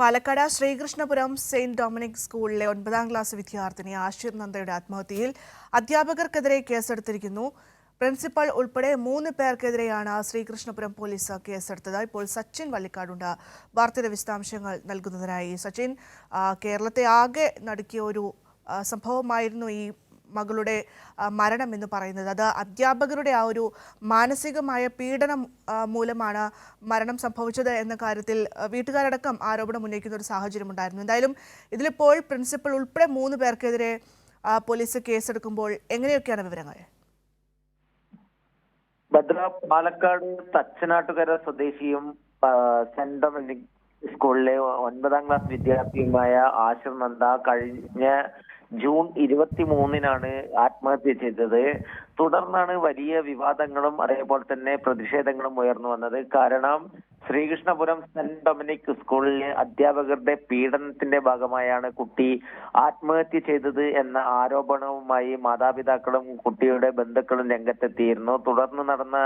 Palakkad Sreekrishnapuram Saint Dominic സ്കൂളിലെ ഒൻപതാം class വിദ്യാർത്ഥിനി ആഷിർ നന്ദയുടെ ആത്മഹത്യയിൽ അധ്യാപകർക്കെതിരെ കേസെടുത്തിരിക്കുന്നു. പ്രിൻസിപ്പൽ ഉൾപ്പെടെ മൂന്ന് പേർക്കെതിരെയാണ് ശ്രീകൃഷ്ണപുരം പോലീസ് കേസെടുത്തത്. ഇപ്പോൾ സച്ചിൻ വള്ളിക്കാടുണ്ട്. വാർത്തയുടെ വിശദാംശങ്ങൾ നൽകുന്നതിനായി സച്ചിൻ കേരളത്തെ ആകെ നടുക്കിയ ഒരു സംഭവമായിരുന്നു ഈ മകളുടെ മരണം എന്ന് പറയുന്നത്. അത് അധ്യാപകരുടെ ആ ഒരു മാനസികമായ പീഡനം മൂലമാണ് മരണം സംഭവിച്ചത് എന്ന കാര്യത്തിൽ വീട്ടുകാരടക്കം ആരോപണം ഉന്നയിക്കുന്ന ഒരു സാഹചര്യം ഉണ്ടായിരുന്നു. എന്തായാലും ഇതിലിപ്പോൾ പ്രിൻസിപ്പൽ ഉൾപ്പെടെ മൂന്ന് പേർക്കെതിരെ പോലീസ് കേസെടുക്കുമ്പോൾ എങ്ങനെയൊക്കെയാണ് വിവരങ്ങൾ? ഭദ്ര പാലക്കാട് തച്ചനാട്ടുകര സ്വദേശിയും സെൻട്രൽ ഡൊമിനിക് സ്കൂളിലെ ഒൻപതാം ക്ലാസ് വിദ്യാർത്ഥിയുമായ ആശിർ കഴിഞ്ഞ ജൂൺ ഇരുപത്തി മൂന്നിനാണ് ആത്മഹത്യ ചെയ്തത്. തുടർന്നാണ് വലിയ വിവാദങ്ങളും അതേപോലെ തന്നെ പ്രതിഷേധങ്ങളും ഉയർന്നു വന്നത്. കാരണം ശ്രീകൃഷ്ണപുരം സെന്റ് ഡൊമിനിക് സ്കൂളിലെ അധ്യാപകരുടെ പീഡനത്തിന്റെ ഭാഗമായാണ് കുട്ടി ആത്മഹത്യ ചെയ്തത് എന്ന ആരോപണവുമായി മാതാപിതാക്കളും കുട്ടിയുടെ ബന്ധുക്കളും രംഗത്തെത്തിയിരുന്നു. തുടർന്ന് നടന്ന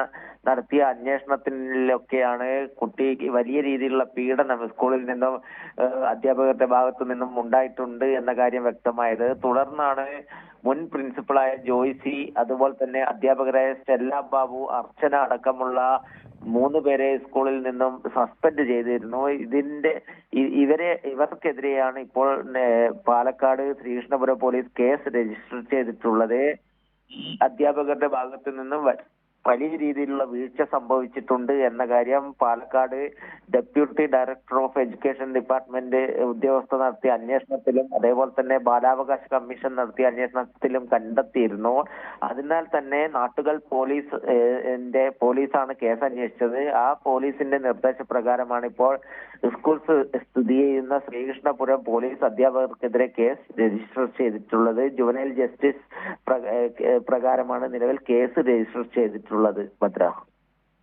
നടത്തിയ അന്വേഷണത്തിലൊക്കെയാണ് കുട്ടി വലിയ രീതിയിലുള്ള പീഡനം സ്കൂളിൽ നിന്നും അധ്യാപകരുടെ ഭാഗത്തു നിന്നും ഉണ്ടായിട്ടുണ്ട് എന്ന കാര്യം വ്യക്തമായത്. തുടർന്നാണ് മുൻ പ്രിൻസിപ്പളായ ജോയ്സി അതുപോലെ തന്നെ അധ്യാപകരായ സ്റ്റെല്ല ബാബു അർച്ചന അടക്കമുള്ള മൂന്ന് പേരെ സ്കൂളിൽ നിന്നും സസ്പെൻഡ് ചെയ്തിരുന്നു. ഇതിന്റെ ഇവരെ ഇവർക്കെതിരെയാണ് ഇപ്പോൾ Palakkad Sreekrishnapuram police case register ചെയ്തിട്ടുള്ളത്. അധ്യാപകരുടെ ഭാഗത്തു നിന്നും വലിയ രീതിയിലുള്ള വീഴ്ച സംഭവിച്ചിട്ടുണ്ട് എന്ന കാര്യം Palakkad deputy director of education department ഉദ്യോഗസ്ഥ നടത്തിയ അന്വേഷണത്തിലും അതേപോലെ തന്നെ ബാലാവകാശ കമ്മീഷൻ നടത്തിയ അന്വേഷണത്തിലും കണ്ടെത്തിയിരുന്നു. അതിനാൽ തന്നെ നാട്ടുകൾ പോലീസ് പോലീസാണ് കേസ് അന്വേഷിച്ചത്. ആ പോലീസിന്റെ നിർദ്ദേശപ്രകാരമാണ് ഇപ്പോൾ സ്കൂൾ സ്ഥിതി ചെയ്യുന്ന ശ്രീകൃഷ്ണപുരം പോലീസ് അധ്യാപകർക്കെതിരെ കേസ് രജിസ്റ്റർ ചെയ്തിട്ടുള്ളത്. ജുവനൈൽ ജസ്റ്റിസ് പ്രകാരമാണ് നിലവിൽ കേസ് രജിസ്റ്റർ ചെയ്തിട്ടുള്ളത്. ഭദ്ര.